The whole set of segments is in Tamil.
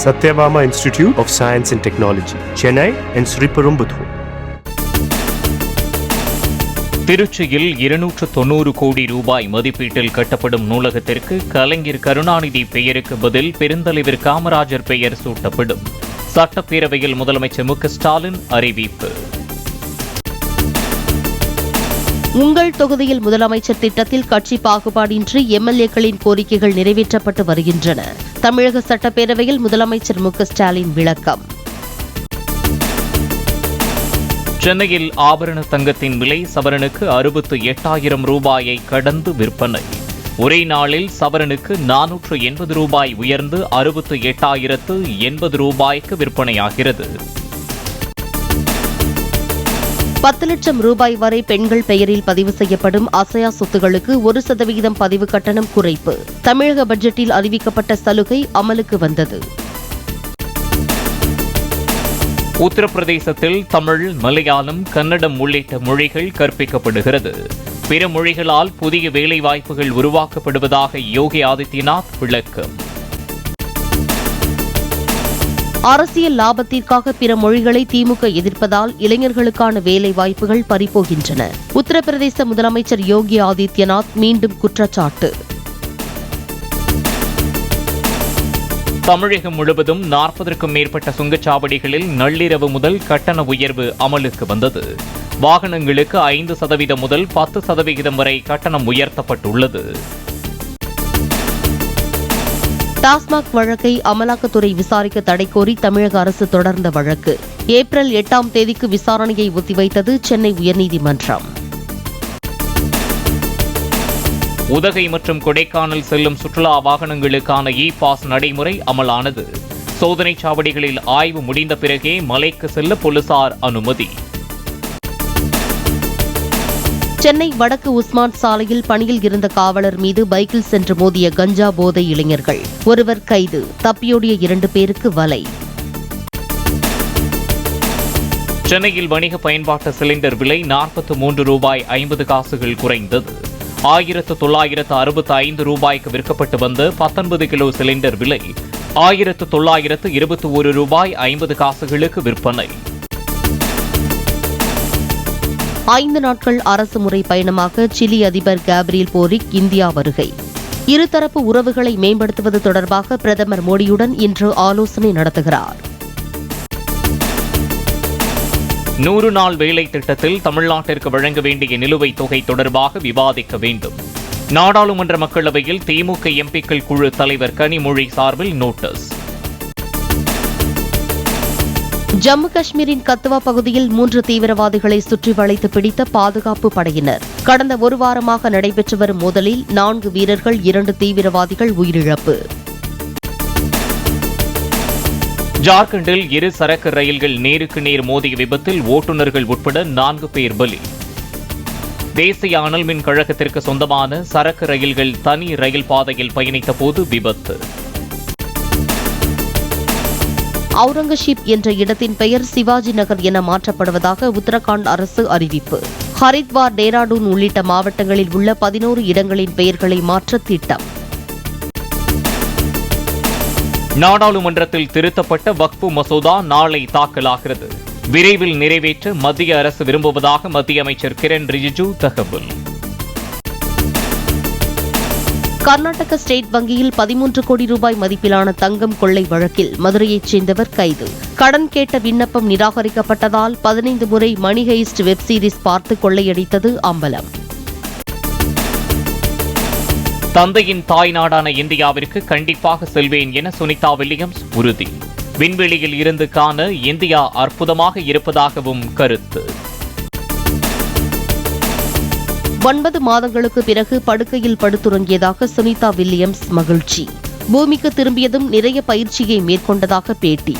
Satyabama Institute of Science and Technology, Chennai and Sriperumbudur. திருச்சியில் இருநூற்று தொண்ணூறு கோடி ரூபாய் மதிப்பீட்டில் கட்டப்படும் நூலகத்திற்கு கலைஞர் கருணாநிதி பெயருக்கு பதில் பெருந்தலைவர் காமராஜர் பெயர் சூட்டப்படும் சட்டப்பேரவையில் முதலமைச்சர் மு க ஸ்டாலின் அறிவிப்பு உங்கள் தொகுதியில் முதலமைச்சர் திட்டத்தில் கட்சி பாகுபாடின்றி எம்எல்ஏக்களின் கோரிக்கைகள் நிறைவேற்றப்பட்டு வருகின்றன. தமிழக சட்டப்பேரவையில் முதலமைச்சர் மு ஸ்டாலின் விளக்கம். சென்னையில் ஆபரண தங்கத்தின் விலை சவரனுக்கு அறுபத்து எட்டாயிரம் ரூபாயை கடந்து விற்பனை. ஒரே நாளில் சவரனுக்கு நானூற்று எண்பது ரூபாய் உயர்ந்து அறுபத்து எட்டாயிரத்து எண்பது ரூபாய்க்கு விற்பனையாகிறது. பத்து லட்சம் ரூபாய் வரை பெண்கள் பெயரில் பதிவு செய்யப்படும் அசையா சொத்துகளுக்கு ஒரு சதவிகிதம் பதிவு கட்டணம் குறைப்பு. தமிழக பட்ஜெட்டில் அறிவிக்கப்பட்ட சலுகை அமலுக்கு வந்தது. உத்தரப்பிரதேசத்தில் தமிழ் மலையாளம் கன்னடம் உள்ளிட்ட மொழிகள் கற்பிக்கப்படுகிறது. பிற மொழிகளால் புதிய வேலைவாய்ப்புகள் உருவாக்கப்படுவதாக யோகி ஆதித்யநாத் விளக்கம். அரசியல் லாபத்திற்காக பிற மொழிகளை திமுக எதிர்ப்பதால் இளைஞர்களுக்கான வேலை வாய்ப்புகள் பறிபோகின்றன. உத்தரப்பிரதேச முதலமைச்சர் யோகி ஆதித்யநாத் மீண்டும் குற்றச்சாட்டு. தமிழகம் முழுவதும் நாற்பதற்கும் மேற்பட்ட சுங்கச்சாவடிகளில் நள்ளிரவு முதல் கட்டண உயர்வு அமலுக்கு வந்தது. வாகனங்களுக்கு ஐந்து சதவீதம் முதல் பத்து சதவிகிதம் வரை கட்டணம் உயர்த்தப்பட்டுள்ளது. டாஸ்மாக் வழக்கை அமலாக்கத்துறை விசாரிக்க தடை கோரி தமிழக அரசு தொடர்ந்த வழக்கு. ஏப்ரல் எட்டாம் தேதிக்கு விசாரணையை ஒத்திவைத்தது சென்னை உயர்நீதிமன்றம். உதகை மற்றும் கொடைக்கானல் செல்லும் சுற்றுலா வாகனங்களுக்கான இ பாஸ் நடைமுறை அமலானது. சோதனைச் சாவடிகளில் ஆய்வு முடிந்த பிறகே மலைக்கு செல்ல போலீசார் அனுமதி. சென்னை வடக்கு உஸ்மான் சாலையில் பணியில் இருந்த காவலர் மீது பைக்கில் சென்று மோதிய கஞ்சா போதை இளைஞர்கள். ஒருவர் கைது தப்பியோடிய இரண்டு பேருக்கு வலை. சென்னையில் வணிக பயன்பாட்டு சிலிண்டர் விலை நாற்பத்து மூன்று ரூபாய் ஐம்பது காசுகள் குறைந்தது. ஆயிரத்து தொள்ளாயிரத்து அறுபத்தி ஐந்து ரூபாய்க்கு விற்கப்பட்டு வந்த பத்தொன்பது கிலோ சிலிண்டர் விலை ஆயிரத்து தொள்ளாயிரத்து இருபத்தி ஒரு ரூபாய் ஐம்பது காசுகளுக்கு விற்பனை. ஐந்து நாட்கள் அரசு முறை பயணமாக சிலி அதிபர் கேப்ரியல் போரிக் இந்தியா வருகை. இருதரப்பு உறவுகளை மேம்படுத்துவது தொடர்பாக பிரதமர் மோடியுடன் இன்று ஆலோசனை நடத்துகிறார். நூறு நாள் வேலை திட்டத்தில் தமிழ்நாட்டிற்கு வழங்க வேண்டிய நிலுவைத் தொகை தொடர்பாக விவாதிக்க வேண்டும். நாடாளுமன்ற மக்களவையில் திமுக எம்பிக்கள் குழு தலைவர் கனிமொழி சார்பில் நோட்டீஸ். ஜம்மு காஷ்மீரின் கத்துவா பகுதியில் மூன்று தீவிரவாதிகளை சுற்றி வளைத்து பிடித்த பாதுகாப்பு படையினர். கடந்த ஒரு வாரமாக நடைபெற்று வரும் மோதலில் நான்கு வீரர்கள் இரண்டு தீவிரவாதிகள் உயிரிழப்பு. ஜார்க்கண்டில் இரு சரக்கு ரயில்கள் நேருக்கு நேர் மோதிய விபத்தில் ஓட்டுநர்கள் உட்பட நான்கு பேர் பலி. தேசிய அனல் மின் கழகத்திற்கு சொந்தமான சரக்கு ரயில்கள் தனி ரயில் பாதையில் பயணித்த போது விபத்து. அவுரங்கசீப் என்ற இடத்தின் பெயர் சிவாஜி நகர் என மாற்றப்படுவதாக உத்தரகாண்ட் அரசு அறிவிப்பு. ஹரித்வார் டேராடூன் உள்ளிட்ட மாவட்டங்களில் உள்ள பதினோரு இடங்களின் பெயர்களை மாற்ற திட்டம். நாடாளுமன்றத்தில் திருத்தப்பட்ட வக்பு மசோதா நாளை தாக்கலாகிறது. விரைவில் நிறைவேற்ற மத்திய அரசு விரும்புவதாக மத்திய அமைச்சர் கிரண் ரிஜிஜு தகவல். கர்நாடக ஸ்டேட் வங்கியில் பதிமூன்று கோடி ரூபாய் மதிப்பிலான தங்கம் கொள்ளை வழக்கில் மதுரையைச் சேர்ந்தவர் கைது. கடன் கேட்ட விண்ணப்பம் நிராகரிக்கப்பட்டதால் பதினைந்து முறை மணி ஹெய்ஸ்ட் வெப் சீரிஸ் பார்த்து கொள்ளையடித்தது அம்பலம். தந்தையின் தாய் நாடான இந்தியாவிற்கு கண்டிப்பாக செல்வேன் என சுனிதா வில்லியம்ஸ் உறுதி. விண்வெளியில் இருந்து காண இந்தியா அற்புதமாக இருப்பதாகவும் கருத்து. ஒன்பது மாதங்களுக்கு பிறகு படுக்கையில் படுத்துறங்கியதாக சுனிதா வில்லியம்ஸ் மகிழ்ச்சி. பூமிக்கு திரும்பியதும் நிறைய பயிற்சியை மேற்கொண்டதாக பேட்டி.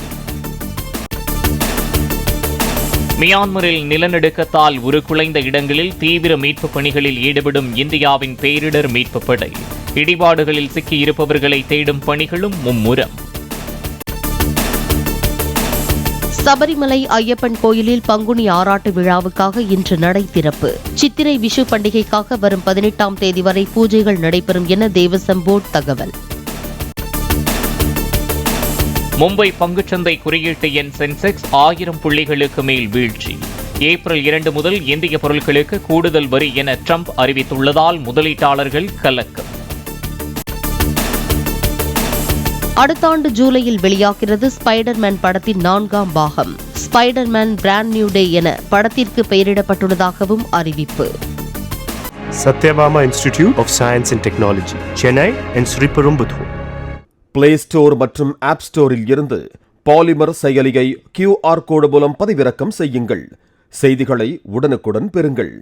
மியான்மரில் நிலநடுக்கத்தால் உருக்குலைந்த இடங்களில் தீவிர மீட்புப் பணிகளில் ஈடுபடும் இந்தியாவின் பேரிடர் மீட்புப் படை. இடிபாடுகளில் சிக்கியிருப்பவர்களை தேடும் பணிகளும் மும்முரம். சபரிமலை ஐயப்பன் கோயிலில் பங்குனி ஆராட்டு விழாவுக்காக இன்று நடை திறப்பு. சித்திரை விஷு பண்டிகைக்காக வரும் பதினெட்டாம் தேதி வரை பூஜைகள் நடைபெறும் என தேவசம் போர்டு தகவல். மும்பை பங்குச்சந்தை குறியீட்டு எண் சென்செக்ஸ் ஆயிரம் புள்ளிகளுக்கு மேல் வீழ்ச்சி. ஏப்ரல் இரண்டு முதல் இந்திய பொருட்களுக்கு கூடுதல் வரி என ட்ரம்ப் அறிவித்துள்ளதால் முதலீட்டாளர்கள் கலக்கம். அடுத்த ஆண்டு ஜூலையில் வெளியாகிறது ஸ்பைடர்மேன் படத்தின் நான்காம் பாகம். ஸ்பைடர்மேன் பிராண்ட் நியூ டே என படத்திற்கு பெயரிடப்பட்டுள்ளதாகவும் அறிவிப்பு. Satyabama Institute of Science and Technology, Chennai and Sriperumbudur. Play store மற்றும் ஆப் ஸ்டோரில் இருந்து பாலிமர் செயலியை கியூஆர் கோடு மூலம் பதிவிறக்கம் செய்யுங்கள். செய்திகளை உடனுக்குடன் பெறுங்கள்.